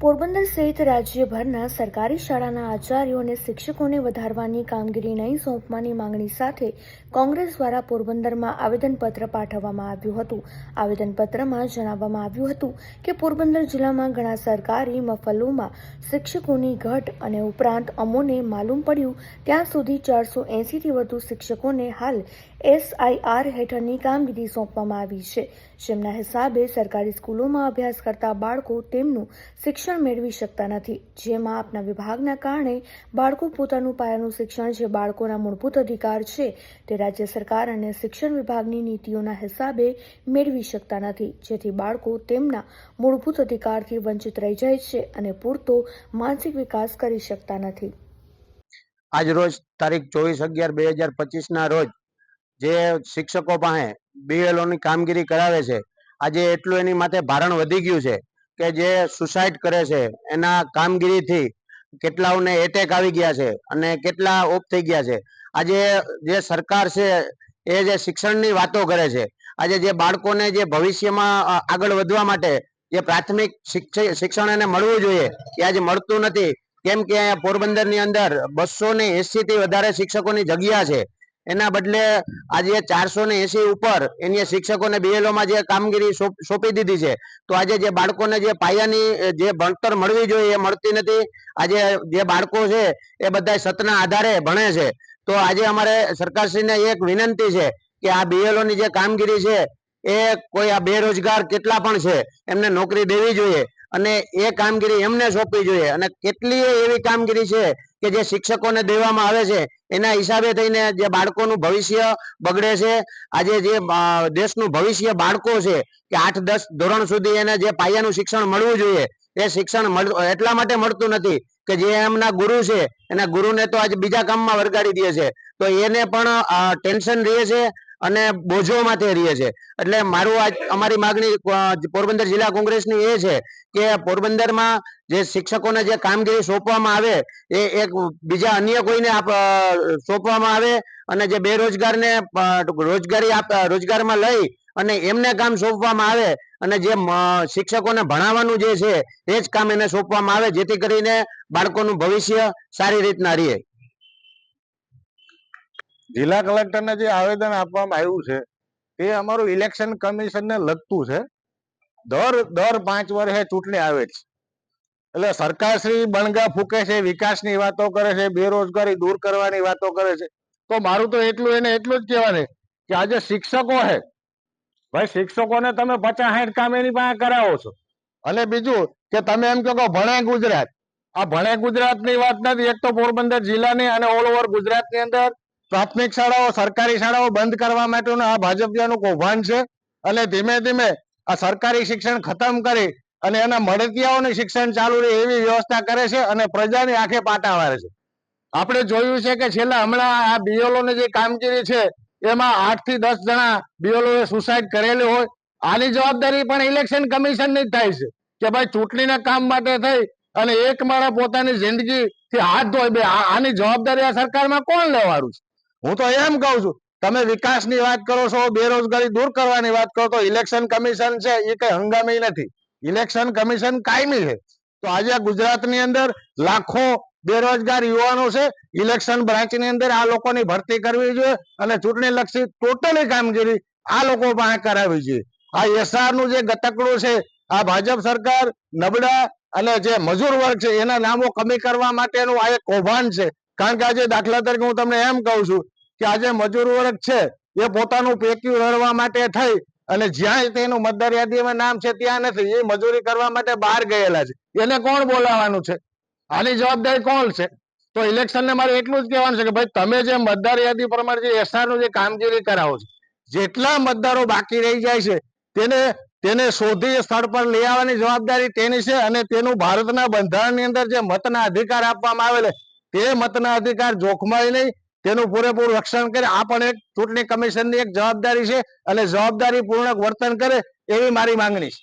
પોરબંદર સહિત રાજ્યભરના સરકારી શાળાના આચાર્યો અને શિક્ષકોને વધારવાની કામગીરી નહીં સોંપવાની માંગણી સાથે કોંગ્રેસ દ્વારા પોરબંદરમાં આવેદનપત્ર પાઠવવામાં આવ્યું હતું. આવેદનપત્રમાં જણાવવામાં આવ્યું હતું કે પોરબંદર જિલ્લામાં ઘણા સરકારી મફલોમાં શિક્ષકોની ઘટ અને ઉપરાંત અમોને માલુમ પડ્યું. ત્યાં સુધી ચારસો એંસીથી વધુ શિક્ષકોને હાલ એસઆઈઆર હેઠળની કામગીરી સોંપવામાં આવી છે. જેમના હિસાબે સરકારી સ્કૂલોમાં અભ્યાસ કરતા બાળકો તેમનું શિક્ષણ મેળવી શકતા નથી. જેમાં આપના વિભાગના કારણે બાળકો પોતાનું પાયાનું શિક્ષણ જે બાળકોના મૂળભૂત અધિકાર છે તે રાજ્ય સરકાર અને શિક્ષણ વિભાગની નીતિઓના હિસાબે મેળવી શકતા નથી. જેથી બાળકો તેમના મૂળભૂત અધિકારથી વંચિત રહી જાય છે અને પૂરતો માનસિક વિકાસ કરી શકતા નથી. આજ રોજ તારીખ ચોવીસ અગિયાર બે હજાર પચીસ ના રોજ જે શિક્ષકો પાસે બીએલઓની કામગીરી કરાવે છે, આજે એટલું એની માથે ભારણ વધી ગયું છે કે જે સુસાઇડ કરે છે, એના કામગીરીથી કેટલાઓને એટેક આવી ગયા છે અને કેટલા ઓફ થઈ ગયા છે. આજે જે સરકાર છે, એ જે શિક્ષણની વાતો કરે છે, આજે જે બાળકોને જે ભવિષ્યમાં આગળ વધવા માટે જે પ્રાથમિક શિક્ષ- શિક્ષણ એને મળવું જોઈએ, એ આજે મળતું નથી. કેમ કે અહીંયા પોરબંદરની અંદર બસો ને એસી થી વધારે શિક્ષકોની જગ્યા છે. એના બદલે આજે ચારસો ને એસી ઉપર એની શિક્ષકોને બીએલઓમાં જે કામગીરી સોંપ- દીધી છે, તો આજે જે બાળકોને જે પાયાની જે ભણતર મળવી જોઈએ એ મળતી નથી, આજે જે બાળકો છે એ બધા સતના આધારે ભણે છે. તો આજે અમારે સરકારશ્રીને એક વિનંતી છે કે આ બીએલઓની જે કામગીરી છે એ કોઈ આ બેરોજગાર કેટલા પણ છે, એમને નોકરી દેવી જોઈએ. અને એ કામગીરી એમને સોંપવી જોઈએ. અને કેટલી એવી કામગીરી છે કે જે શિક્ષકોને દેવામાં આવે છે, એના હિસાબે થઈને જે બાળકોનું ભવિષ્ય બગડે છે, આજે જે દેશનું ભવિષ્ય બાળકો છે, કે આઠ દસ ધોરણ સુધી એને જે પાયાનું શિક્ષણ મળવું જોઈએ, એ શિક્ષણ એટલા માટે મળતું નથી કે જે એમના ગુરુ છે, એના ગુરુને તો આજે બીજા કામમાં વરગાડી દે છે. તો એને પણ ટેન્શન રહે છે અને બોજો માથે રહીએ છે એટલે મારું આજ, અમારી માગણી પોરબંદર જિલ્લા કોંગ્રેસની એ છે કે પોરબંદરમાં જે શિક્ષકોને જે કામગીરી સોંપવામાં આવે, એ એક બીજા અન્ય કોઈને સોંપવામાં આવે અને જે બેરોજગારને રોજગારી આપ રોજગારમાં લઈ અને એમને કામ સોંપવામાં આવે અને જે શિક્ષકોને ભણાવવાનું જે છે, એ જ કામ એને સોંપવામાં આવે, જેથી કરીને બાળકોનું ભવિષ્ય સારી રીતના રહે. જિલ્લા કલેક્ટરને જે આવેદન આપવામાં આવ્યું છે, એ અમારું ઇલેક્શન કમિશનને લગતું છે. દર દર પાંચ વર્ષે ચૂંટણી આવે છે. એટલે સરકારશ્રી બણગા ફૂકે છે, વિકાસની વાતો કરે છે, બેરોજગારી દૂર કરવાની વાતો કરે છે. તો મારું તો એટલું, એને એટલું જ કહેવાનું કે આજે શિક્ષકો છે. ભાઈ, શિક્ષકોને તમે પચાસ સાઠ કામ એની પાસે કરાવો છો. અને બીજું કે તમે એમ કહો ભણે ગુજરાત. આ ભણે ગુજરાતની વાત નથી. એક તો પોરબંદર જિલ્લાની અને ઓલ ઓવર ગુજરાતની અંદર પ્રાથમિક શાળાઓ, સરકારી શાળાઓ બંધ કરવા માટેનું આ ભાજપિયાનું કૌભાંડ છે. અને ધીમે ધીમે આ સરકારી શિક્ષણ ખતમ કરી અને એના મળતિયાઓનું શિક્ષણ ચાલુ રહે એવી વ્યવસ્થા કરે છે અને પ્રજાની આંખે પાટા વાળે છે. આપણે જોયું છે કે છેલ્લા હમણાં આ બીઓલોની જે કામગીરી છે, એમાં આઠથી દસ જણા બીઓલોએ સુસાઇડ કરેલી હોય. આની જવાબદારી પણ ઇલેક્શન કમિશનની જ થાય છે કે ભાઈ ચૂંટણીના કામ માટે થઈ અને એક મારા પોતાની જિંદગી થી હાથ ધોઈ બે. આની જવાબદારી આ સરકારમાં કોણ લેવાનું છે? હું તો એમ કહું છું, તમે વિકાસની વાત કરો છો, બેરોજગારી દૂર કરવાની વાત કરો તો ઇલેક્શન કમિશન છે, એ કઈ હંગામી નથી. ઇલેક્શન કમિશન કાયમી છે. તો આજે ગુજરાતની અંદર લાખો બેરોજગાર યુવાનો છે ઇલેક્શન બ્રાન્ચની અંદર આ લોકોની ભરતી કરવી જોઈએ અને ચૂંટણી લક્ષી ટોટલી કામગીરી આ લોકો પાસે કરાવવી જોઈએ. આ એસઆરનું જે ગતકડું છે, આ ભાજપ સરકાર, નબળા અને જે મજૂર વર્ગ છે, એના નામો કમી કરવા માટેનું આ એક કૌભાંડ છે. કારણ કે આજે દાખલા તરીકે હું તમને એમ કહું છું કે આજે મજૂર વર્ગ છે, એ પોતાનું પેક્યું રડવા માટે થઈ અને જ્યાં તેનું મતદાર યાદીમાં નામ છે ત્યાં નથી, એ મજૂરી કરવા માટે બહાર ગયેલા છે. એને કોણ બોલાવવાનું છે? આની જવાબદારી કોણ છે? તો ઇલેક્શન ને મારે એટલું જ કહેવાનું છે કે ભાઈ, તમે જે મતદાર યાદી પ્રમાણે જે એસઆરનું જે કામગીરી કરાવો છો, જેટલા મતદારો બાકી રહી જાય છે, તેને તેને શોધી સ્થળ પર લઈ આવવાની જવાબદારી તેની છે અને તેનું ભારતના બંધારણની અંદર જે મતના અધિકાર આપવામાં આવેલા તે મતના અધિકાર જોખમાય નહીં. તેનું પૂરેપૂરું રક્ષણ કરે. આ પણ એક ચૂંટણી કમિશનની એક જવાબદારી છે અને જવાબદારી પૂર્ણક વર્તન કરે એવી મારી માંગણી છે.